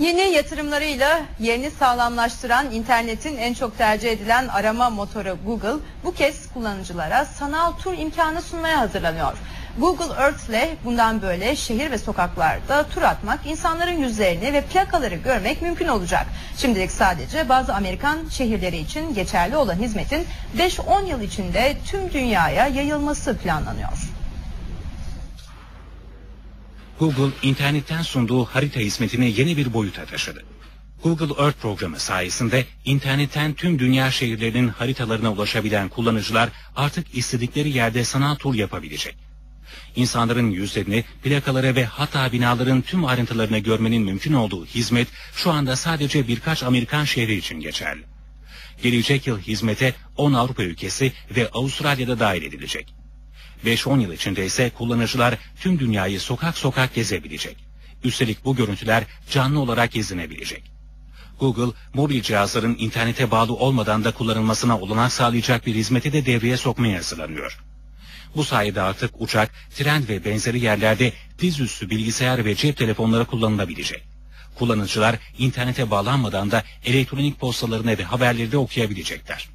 Yeni yatırımlarıyla yerini sağlamlaştıran internetin en çok tercih edilen arama motoru Google bu kez kullanıcılara sanal tur imkanı sunmaya hazırlanıyor. Google Earth ile bundan böyle şehir ve sokaklarda tur atmak, insanların yüzlerini ve plakaları görmek mümkün olacak. Şimdilik sadece bazı Amerikan şehirleri için geçerli olan hizmetin 5-10 yıl içinde tüm dünyaya yayılması planlanıyor. Google internetten sunduğu harita hizmetini yeni bir boyuta taşıdı. Google Earth programı sayesinde internetten tüm dünya şehirlerinin haritalarına ulaşabilen kullanıcılar artık istedikleri yerde sanal tur yapabilecek. İnsanların yüzlerini, plakaları ve hatta binaların tüm ayrıntılarını görmenin mümkün olduğu hizmet şu anda sadece birkaç Amerikan şehri için geçerli. Gelecek yıl hizmete 10 Avrupa ülkesi ve Avustralya'da dahil edilecek. 5-10 yıl içinde ise kullanıcılar tüm dünyayı sokak sokak gezebilecek. Üstelik bu görüntüler canlı olarak izlenebilecek. Google, mobil cihazların internete bağlı olmadan da kullanılmasına olanak sağlayacak bir hizmeti de devreye sokmaya hazırlanıyor. Bu sayede artık uçak, tren ve benzeri yerlerde dizüstü bilgisayar ve cep telefonları kullanılabilecek. Kullanıcılar internete bağlanmadan da elektronik postalarını ve haberleri de okuyabilecekler.